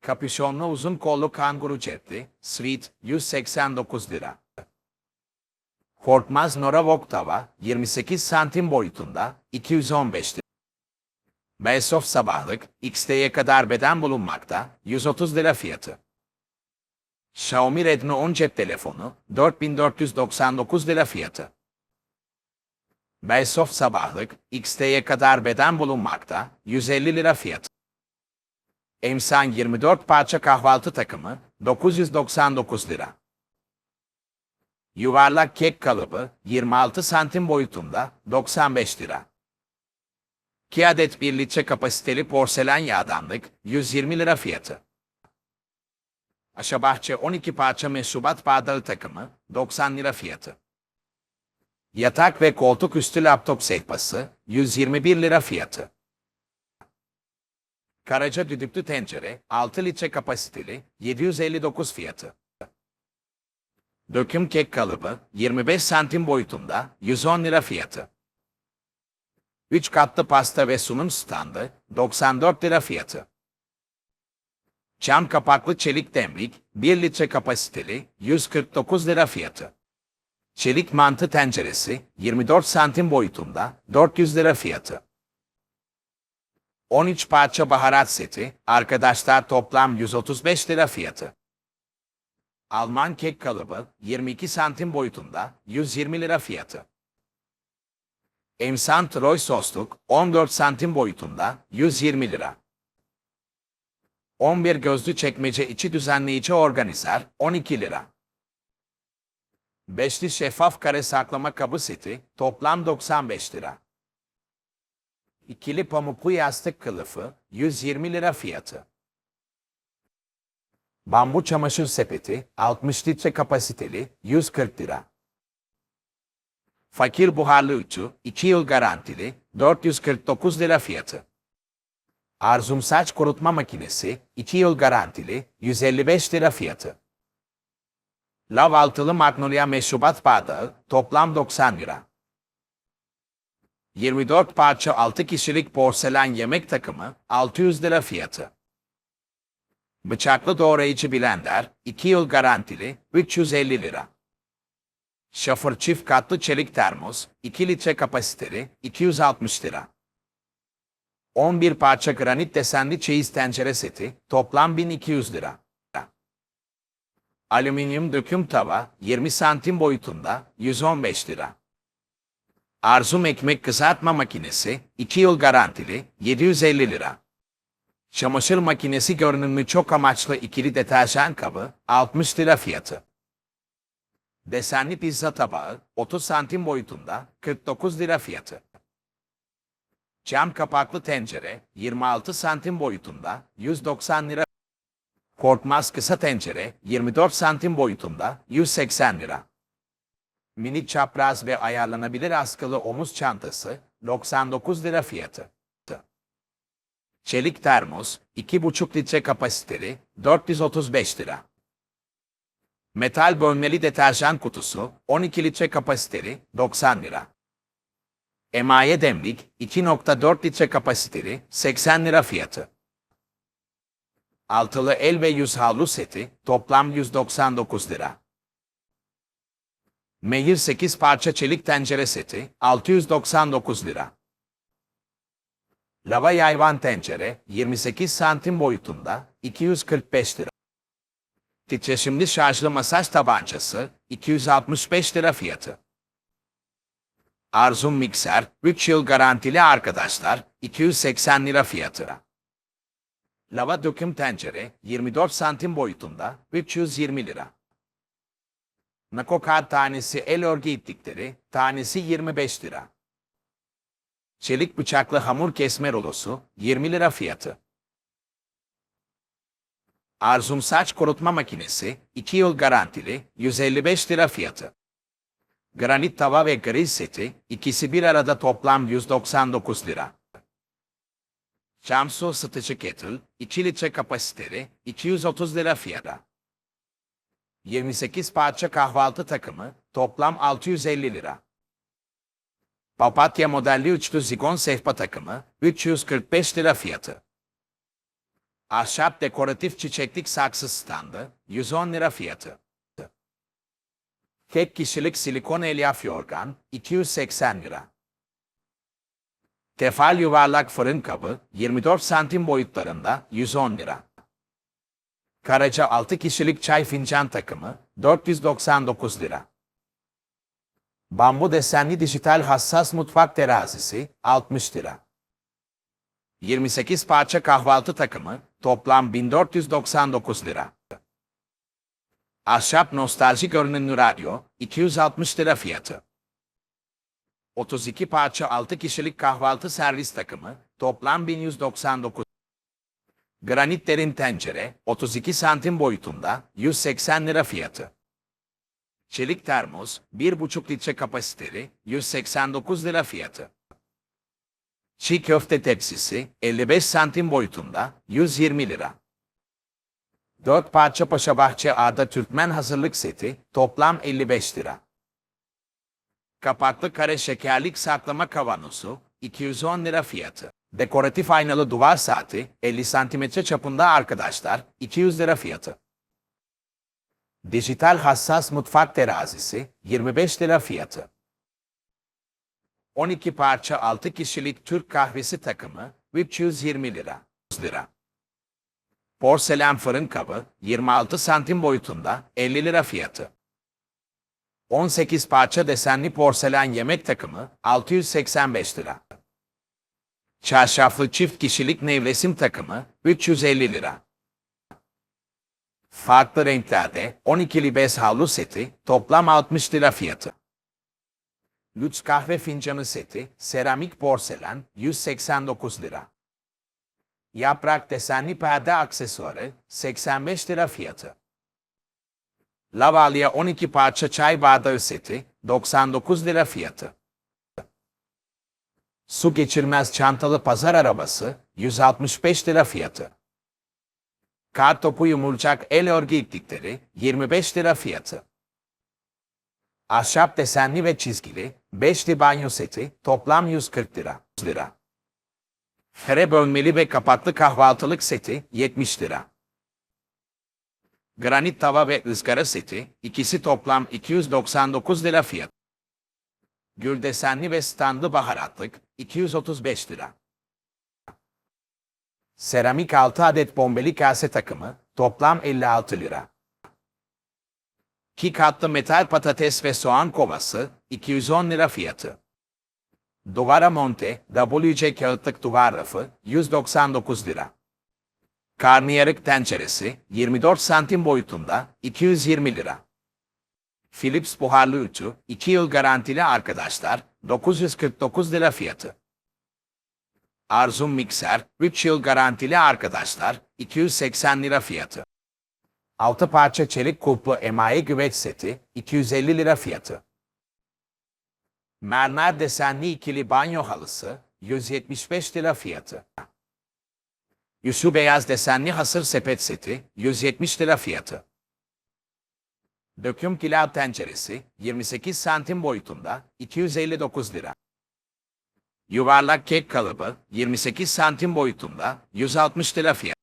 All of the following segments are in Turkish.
Kapüşonlu uzun kollu kanguru cepli, Sweet, 189 lira. Korkmaz Nora Voktava, 28 santim boyutunda, 215 lira. Belsoft sabahlık, XT'ye kadar beden bulunmakta, 130 lira fiyatı. Xiaomi Redmi 10 cep telefonu, 4499 lira fiyatı. Belsoft sabahlık, XT'ye kadar beden bulunmakta, 150 lira fiyatı. Emsan 24 parça kahvaltı takımı, 999 lira. Yuvarlak kek kalıbı, 26 santim boyutunda, 95 lira. 2 adet 1 litre kapasiteli porselen yağdanlık, 120 lira fiyatı. Aşabahçe 12 parça meşrubat bardağı takımı, 90 lira fiyatı. Yatak ve koltuk üstü laptop sehpası, 121 lira fiyatı. Karaca düdüklü tencere, 6 litre kapasiteli, 759 fiyatı. Döküm kek kalıbı, 25 santim boyutunda, 110 lira fiyatı. 3 katlı pasta ve sunum standı, 94 lira fiyatı. Cam kapaklı çelik demlik, 1 litre kapasiteli, 149 lira fiyatı. Çelik mantı tenceresi, 24 santim boyutunda, 400 lira fiyatı. 13 parça baharat seti, arkadaşlar toplam 135 lira fiyatı. Alman kek kalıbı, 22 santim boyutunda, 120 lira fiyatı. Emsan Troy sosluk, 14 santim boyutunda, 120 lira. 11 gözlü çekmece içi düzenleyici organizer, 12 lira. Beşli şeffaf kare saklama kabı seti, toplam 95 lira. İkili pamuklu yastık kılıfı, 120 lira fiyatı. Bambu çamaşır sepeti, 60 litre kapasiteli, 140 lira. Fakir buharlı ütü, 2 yıl garantili, 449 lira fiyatı. Arzum saç kurutma makinesi, 2 yıl garantili, 155 lira fiyatı. Lav altılı magnolia meşrubat bardağı, toplam 90 lira. 24 parça 6 kişilik porselen yemek takımı, 600 lira fiyatı. Bıçaklı doğrayıcı blender, 2 yıl garantili, 350 lira. Şafır çift katlı çelik termos, 2 litre kapasiteli, 260 lira. 11 parça granit desenli çeyiz tencere seti, toplam 1200 lira. Alüminyum döküm tava, 20 santim boyutunda, 115 lira. Arzum ekmek kızartma makinesi, 2 yıl garantili, 750 lira. Çamaşır makinesi görünümlü çok amaçlı ikili deterjan kabı, 60 lira fiyatı. Desenli pizza tabağı, 30 santim boyutunda, 49 lira fiyatı. Cam kapaklı tencere, 26 santim boyutunda, 190 lira. Korkmaz kısa tencere, 24 santim boyutunda, 180 lira. Mini çapraz ve ayarlanabilir askılı omuz çantası, 99 lira fiyatı. Çelik termos, 2,5 litre kapasiteli, 435 lira. Metal bölmeli deterjan kutusu, 12 litre kapasiteli, 90 lira. Emaye demlik, 2.4 litre kapasiteli, 80 lira fiyatı. Altılı el ve yüz havlu seti, toplam 199 lira. Mehir 8 parça çelik tencere seti, 699 lira. Lava yayvan tencere, 28 santim boyutunda, 245 lira. Titreşimli şarjlı masaj tabancası, 265 lira fiyatı. Arzum mikser, 3 yıl garantili arkadaşlar, 280 lira fiyatı. Lava döküm tencere, 24 santim boyutunda, 320 lira. Nakokar tanesi el örgü iplikleri, tanesi 25 lira. Çelik bıçaklı hamur kesme rolosu, 20 lira fiyatı. Arzum saç kurutma makinesi, 2 yıl garantili, 155 lira fiyatı. Granit tava ve grill seti, ikisi bir arada toplam 199 lira. Cam su ısıtıcı kettle, 2 litre kapasiteli, 230 lira fiyatı. 28 parça kahvaltı takımı, toplam 650 lira. Papatya modelli üçlü zigon sehpa takımı, 345 lira fiyatı. Ahşap dekoratif çiçeklik saksı standı, 110 lira fiyatı. Tek kişilik silikon elyaf yorgan, 280 lira. Tefal yuvarlak fırın kabı, 24 santim boyutlarında, 110 lira. Karaca 6 kişilik çay fincan takımı, 499 lira. Bambu desenli dijital hassas mutfak terazisi, 60 lira. 28 parça kahvaltı takımı, toplam 1499 lira. Ahşap nostaljik görünümlü radyo, 260 lira fiyatı. 32 parça 6 kişilik kahvaltı servis takımı, toplam 1199. Granit derin tencere, 32 santim boyutunda, 180 lira fiyatı. Çelik termos, 1,5 litre kapasiteli, 189 lira fiyatı. Çiğ köfte tepsisi, 55 santim boyutunda, 120 lira. 4 parça Paşabahçe Ağda Türkmen hazırlık seti, toplam 55 lira. Kapaklı kare şekerlik saklama kavanozu, 210 lira fiyatı. Dekoratif aynalı duvar saati, 50 santimetre çapında arkadaşlar, 200 lira fiyatı. Dijital hassas mutfak terazisi, 25 lira fiyatı. 12 parça 6 kişilik Türk kahvesi takımı, 320 lira. lira. Porselen fırın kabı, 26 santim boyutunda, 50 lira fiyatı. 18 parça desenli porselen yemek takımı, 685 lira. Çarşaflı çift kişilik nevresim takımı, 350 lira. Farklı renklerde 12'li bez havlu seti, toplam 60 lira fiyatı. Lüks kahve fincanı seti, seramik porselen, 189 lira. Yaprak desenli perde aksesuarı, 85 lira fiyatı. Lavalya 12 parça çay bardağı seti, 99 lira fiyatı. Su geçirmez çantalı pazar arabası, 165 lira fiyatı. Kar topu yumurcak el örgü iplikleri, 25 lira fiyatı. Ahşap desenli ve çizgili, 5'li banyo seti, toplam 140 lira. lira. Fere bölmeli ve kapaklı kahvaltılık seti, 70 lira. Granit tava ve ızgara seti, ikisi toplam 299 lira fiyat. Gül desenli ve standlı baharatlık, 235 lira. Seramik 6 adet bombeli kase takımı, toplam 56 lira. 2 katlı metal patates ve soğan kovası, 210 lira fiyatı. Duvara monte, WC kağıtlık duvar rafı, 199 lira. Karnıyarık tenceresi, 24 santim boyutunda, 220 lira. Philips buharlı ütü, 2 yıl garantili arkadaşlar, 949 lira fiyatı. Arzum mikser, 3 yıl garantili arkadaşlar, 280 lira fiyatı. 6 parça çelik kulplu emaye güveç seti, 250 lira fiyatı. Mermer desenli ikili banyo halısı, 175 lira fiyatı. Yusu beyaz desenli hasır sepet seti, 170 lira fiyatı. Döküm pilav tenceresi, 28 santim boyutunda, 259 lira. Yuvarlak kek kalıbı, 28 santim boyutunda, 160 lira fiyat.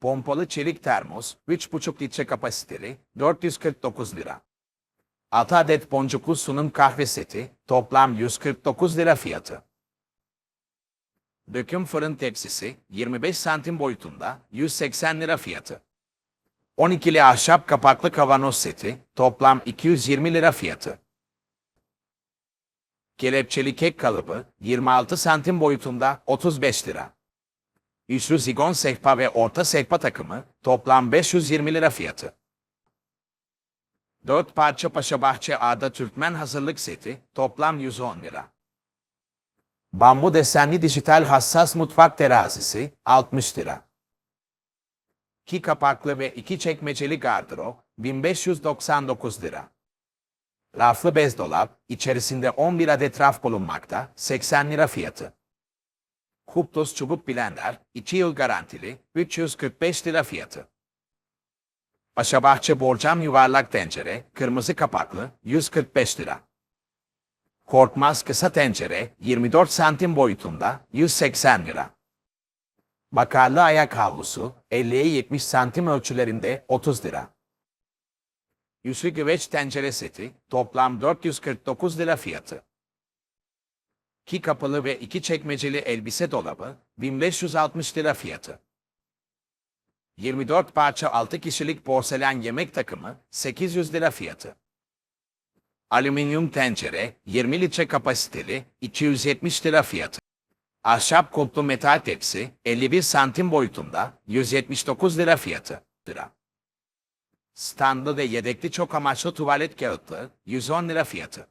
Pompalı çelik termos, 3,5 litre kapasiteli, 449 lira. 6 adet boncuklu sunum kahve seti, toplam 149 lira fiyatı. Döküm fırın tepsisi, 25 santim boyutunda, 180 lira fiyatı. 12'li ahşap kapaklı kavanoz seti, toplam 220 lira fiyatı. Kelepçeli kek kalıbı, 26 santim boyutunda, 35 lira. Üçlü zigon sehpa ve orta sehpa takımı, toplam 520 lira fiyatı. 4 parça Paşabahçe Ağda Türkmen hazırlık seti, toplam 110 lira. Bambu desenli dijital hassas mutfak terazisi, 60 lira. 2 kapaklı ve 2 çekmeceli gardırop, 1599 lira. Raflı bez dolap, içerisinde 11 adet raf bulunmakta, 80 lira fiyatı. Kuptos çubuk blender, 2 yıl garantili, 345 lira fiyatı. Paşabahçe borcam yuvarlak tencere, kırmızı kapaklı, 145 lira. Korkmaz kısa tencere, 24 santim boyutunda, 180 lira. Bakarlı ayak havlusu 50'ye 70 santim ölçülerinde 30 lira. Yüzlü güveç tencere seti toplam 449 lira fiyatı. İki kapılı ve iki çekmeceli elbise dolabı 1560 lira fiyatı. 24 parça 6 kişilik porselen yemek takımı 800 lira fiyatı. Alüminyum tencere 20 litre kapasiteli 270 lira fiyatı. Ahşap kulplu metal tepsi 51 santim boyutunda 179 lira fiyatı. Lira. Standlı ve yedekli çok amaçlı tuvalet kağıtlı 110 lira fiyatı.